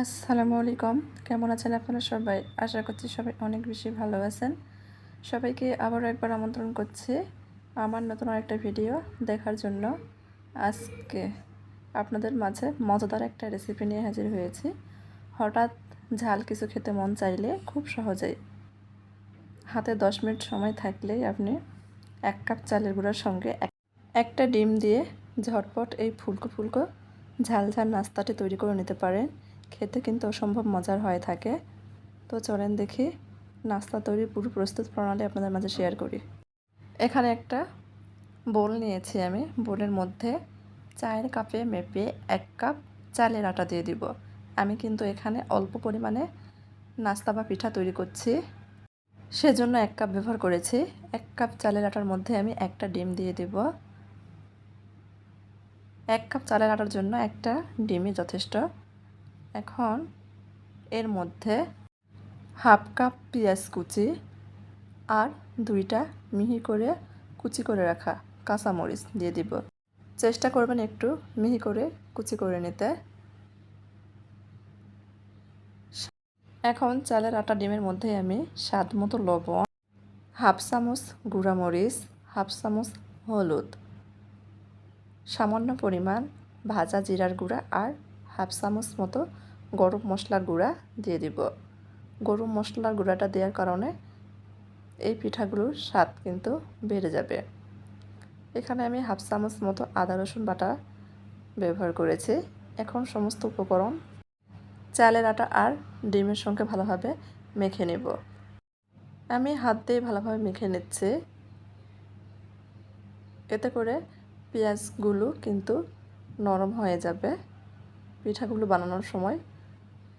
আসসালামু আলাইকুম। কেমন আছেন আপনারা সবাই? আশা করছি সবাই অনেক বেশি ভালো আছেন। সবাইকে আবারও একবার আমন্ত্রণ করছি আমার নতুন আরেকটা ভিডিও দেখার জন্য। আজকে আপনাদের মাঝে মজাদার একটা রেসিপি নিয়ে হাজির হয়েছি। হঠাৎ ঝাল কিছু খেতে মন চাইলে খুব সহজেই। হাতে দশ মিনিট সময় থাকলেই আপনি এক কাপ চালের গুঁড়ার সঙ্গে একটা ডিম দিয়ে ঝটপট এই ফুলকো ফুলকো ঝাল ঝাল নাস্তাটি তৈরি করে নিতে পারেন। খেতে কিন্তু অসম্ভব মজার হয়ে থাকে। তো চলেন দেখি নাস্তা তৈরির পুরো প্রস্তুত প্রণালী আপনাদের মাঝে শেয়ার করি। এখানে একটা বোল নিয়েছি আমি। বোলের মধ্যে চায়ের কাপে মেপে এক কাপ চালের আটা দিয়ে দিব। আমি কিন্তু এখানে অল্প পরিমাণে নাস্তা বা পিঠা তৈরি করছি। সেজন্য এক কাপ ব্যবহার করেছি। এক কাপ চালের আটার মধ্যে আমি একটা ডিম দিয়ে দেব। এক কাপ চালের আটার জন্য একটা ডিমই যথেষ্ট। এখন এর মধ্যে হাফ কাপ পেঁয়াজ কুচি আর দুইটা মিহি করে কুচি করে রাখা কাঁচামরিচ দিয়ে দিব। চেষ্টা করবেন একটু মিহি করে কুচি করে নিতে। এখন চালের আটা ডিমের মধ্যে আমি স্বাদ মতো লবণ, হাফ চামচ গুঁড়ামরিচ হাফ চামচ হলুদ, সামান্য পরিমাণ ভাজা জিরার গুঁড়া আর হাফ চামচ মতো গরম মশলার গুঁড়া দিয়ে দিব। গরম মশলার গুঁড়াটা দেওয়ার কারণে এই পিঠাগুলোর স্বাদ কিন্তু বেড়ে যাবে। এখানে আমি হাফ চামচ মতো আদা, রসুন বাটা ব্যবহার করেছি। এখন সমস্ত উপকরণ চালের আটা আর ডিমের সঙ্গে ভালোভাবে মেখে নেব। আমি হাত দিয়ে ভালোভাবে মেখে নিচ্ছি। এতে করে পেঁয়াজগুলো কিন্তু নরম হয়ে যাবে। পিঠাগুলো বানানোর সময়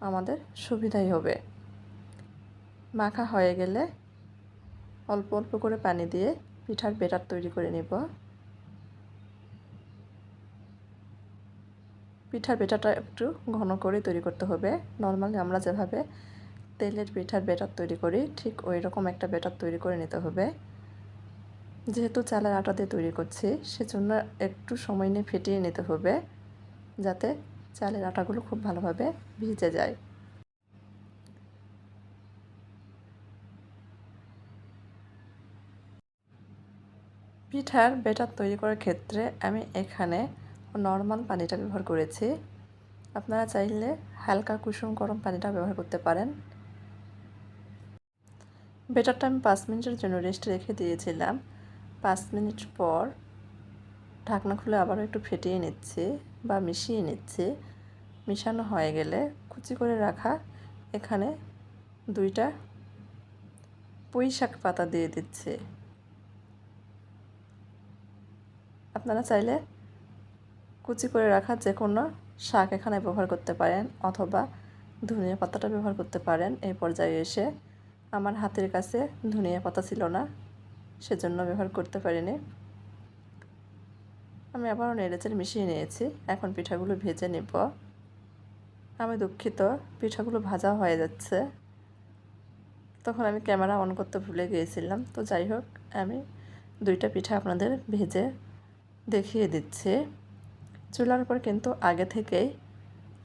আমাদের সুবিধাই হবে। মাখা হয়ে গেলে অল্প অল্প করে পানি দিয়ে পিঠার বেটার তৈরি করে নেব। পিঠার বেটাটা একটু ঘন করে তৈরি করতে হবে। নর্মালি আমরা যেভাবে তেলের পিঠার বেটার তৈরি করি, ঠিক ওই রকম একটা বেটার তৈরি করে নিতে হবে। যেহেতু চালের আটা দিয়ে তৈরি করছি, সেজন্য একটু সময় নিয়ে ফেটিয়ে নিতে হবে, যাতে চালের আটাগুলো খুব ভালোভাবে ভিজে যায়। পিঠার বেটার তৈরি করার ক্ষেত্রে আমি এখানে নর্মাল পানিটা ব্যবহার করেছি। আপনারা চাইলে হালকা কুসুম গরম পানিটা ব্যবহার করতে পারেন। বেটারটা আমি পাঁচ মিনিটের জন্য রেস্ট রেখে দিয়েছিলাম। পাঁচ মিনিট পর ঢাকনা খুলে আবারও একটু ফেটিয়ে নিচ্ছি। বা মিশিয়ে নিচ্ছি, মিশানো হয়ে গেলে কুচি করে রাখা এখানে দুইটা পুঁই শাক পাতা দিয়ে দিচ্ছি। আপনারা চাইলে কুচি করে রাখা যে কোনো শাক এখানে ব্যবহার করতে পারেন অথবা ধনিয়া পাতাটা ব্যবহার করতে পারেন। এই পর্যায়ে এসে আমার হাতের কাছে ধনিয়া পাতা ছিল না, সেজন্য ব্যবহার করতে পারিনি। আমি আবারও নেড়েচেড়ে মিশিয়ে নিয়েছি। এখন পিঠাগুলো ভেজে নেব। আমি দুঃখিত, পিঠাগুলো ভাজা হয়ে যাচ্ছে। তখন আমি ক্যামেরা অন করতে ভুলে গিয়েছিলাম। তো যাই হোক, আমি দুইটা পিঠা আপনাদের ভেজে দেখিয়ে দিচ্ছি। চুলার উপর কিন্তু আগে থেকেই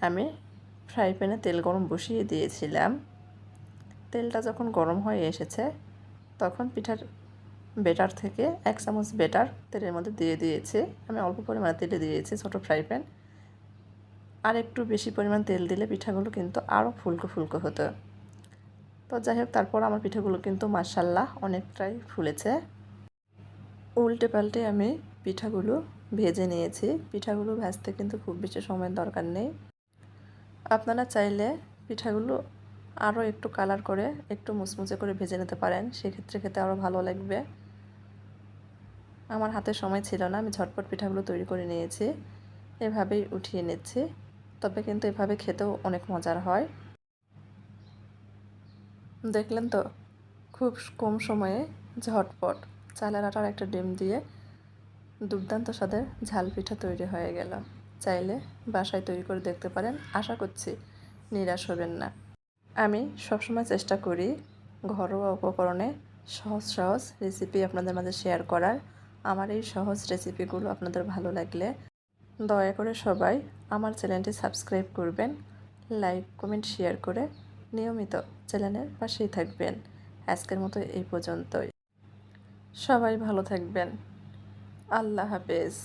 আমি ফ্রাই প্যানে তেল গরম বসিয়ে দিয়েছিলাম। তেলটা যখন গরম হয়ে এসেছে, তখন পিঠার বেটার থেকে এক চামচ বেটার তেলের মধ্যে দিয়ে দিয়েছি। আমি অল্প পরিমাণে তেলে দিয়েছি ছোটো ফ্রাই প্যান। আর একটু বেশি পরিমাণ তেল দিলে পিঠাগুলো কিন্তু আরও ফুলকো ফুলকো হতো। তো যাই হোক, তারপর আমার পিঠাগুলো কিন্তু মার্শাল্লাহ অনেকটাই ফুলেছে। উল্টে পাল্টে আমি পিঠাগুলো ভেজে নিয়েছি। পিঠাগুলো ভাজতে কিন্তু খুব বেশি সময়ের দরকার নেই। আপনারা চাইলে পিঠাগুলো আরও একটু কালার করে, একটু মুচমুচে করে ভেজে নিতে পারেন। সেক্ষেত্রে খেতে আরও ভালো লাগবে। আমার হাতে সময় ছিল না, আমি ঝটপট পিঠাগুলো তৈরি করে নিয়েছি। এভাবেই উঠিয়ে নিচ্ছি। তবে কিন্তু এভাবে খেতেও অনেক মজার হয়। দেখলেন তো, খুব কম সময়ে ঝটপট চালের আটার একটা ডিম দিয়ে দুর্দান্ত স্বাদের ঝাল পিঠা তৈরি হয়ে গেল। চাইলে বাসায় তৈরি করে দেখতে পারেন। আশা করছি নিরাশ হবেন না। আমি সবসময় চেষ্টা করি ঘরোয়া উপকরণে সহজ সহজ রেসিপি আপনাদের মাঝে শেয়ার করার। আমার এই সহজ রেসিপিগুলো আপনাদের ভালো লাগলে দয়া করে সবাই আমার চ্যানেলটি সাবস্ক্রাইব করবেন লাইক কমেন্ট শেয়ার করে নিয়মিত চ্যানেলের পাশেই থাকবেন। আজকের মতো এই পর্যন্তই। সবাই ভালো থাকবেন। আল্লাহ হাফেজ।